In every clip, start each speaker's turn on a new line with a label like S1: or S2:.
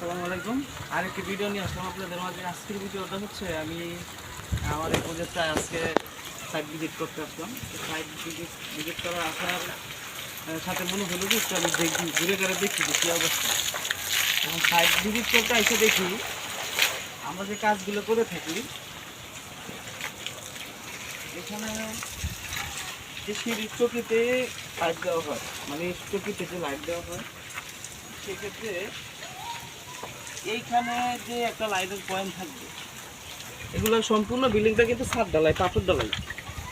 S1: আসসালামু আলাইকুম। আরেকটি ভিডিও নিয়ে আসলাম আপনাদের মাঝে। আজকের ভিডিওটা হচ্ছে আমি আমার এই প্রজেক্টটা আজকে সাইট ভিজিট করতে আসলাম। সাইট ভিজিট ভিজিট করার আসার সাথে মনে হলো যে আমি দেখি, ঘুরে ঘুরে দেখি যে কী অবস্থা। এবং সাইট ভিজিট করতে এসে দেখি, আমরা যে কাজগুলো করে থাকি, এখানে যে সিঁড়ির চকিতে লাইট দেওয়া হয় মানে চকিতে যে লাইট দেওয়া হয়, সেক্ষেত্রে এইখানে যে একটা লাইটের পয়েন্ট থাকবে, এগুলো সম্পূর্ণ বিল্ডিংটা কিন্তু ছাদ ডালাই, পাথর ডালাই।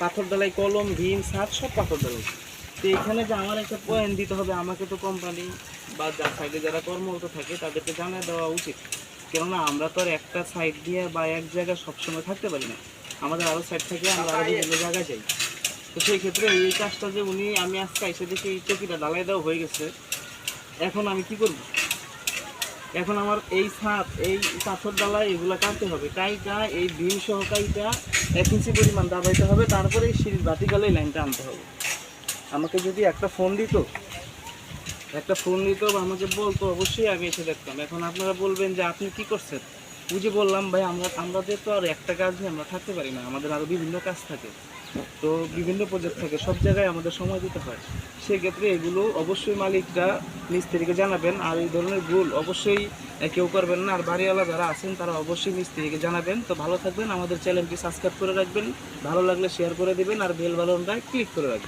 S1: পাথর ডালাই, কলম, ভীম ছাদ সব পাথর ডালাই। তো এখানে যে আমার একটা পয়েন্ট দিতে হবে, আমাকে তো কোম্পানি বা যার সাইডে যারা কর্মরত থাকে, তাদেরকে জানিয়ে দেওয়া উচিত। কেননা আমরা তো আর একটা সাইড দিয়ে বা এক জায়গায় সবসময় থাকতে পারি না। আমাদের আরও সাইড থেকে, আমরা আরও বিভিন্ন জায়গায় যাই। তো সেই ক্ষেত্রে এই কাজটা যে উনি আমি আজকে এসে দেখি এই চকিটা ডালাই দেওয়া হয়ে গেছে। এখন আমি কি করব? এখন আমার এই ছাদ, এই পাথর ডালা, এগুলো কাটতে হবে। কাইটা, এই ভীম সহ কাইটা এক ইঞ্চি পরিমাণ দাবাইতে হবে, তারপরে এই সিঁড়ির বাতিকালে লাইনটা আনতে হবে। আমাকে যদি একটা ফোন দিত, একটা ফোন দিত বা আমাকে বলতো, অবশ্যই আমি এসে দেখতাম। এখন আপনারা বলবেন যে, আপনি কি করছেন? বুঝে বললাম, ভাই, আমরা, আমাদের তো আর একটা কাজ নিয়ে আমরা থাকতে পারি না। আমাদের আরও বিভিন্ন কাজ থাকে। তো বিভিন্ন প্রজেক্ট থাকে, সব জায়গায় আমাদের সময় দিতে হয়। সেক্ষেত্রে এগুলো অবশ্যই মালিকরা মিস্ত্রিকে জানাবেন, আর এই ধরনের ভুল অবশ্যই কেউ করবেন না, আর বাড়িওয়ালা যারা আছেন তারা অবশ্যই মিস্ত্রিকে জানাবেন। তো ভালো থাকবেন, আমাদের চ্যানেলটি সাবস্ক্রাইব করে রাখবেন, ভালো লাগলে শেয়ার করে দেবেন, আর বেল বালনটা ক্লিক করে রাখবেন।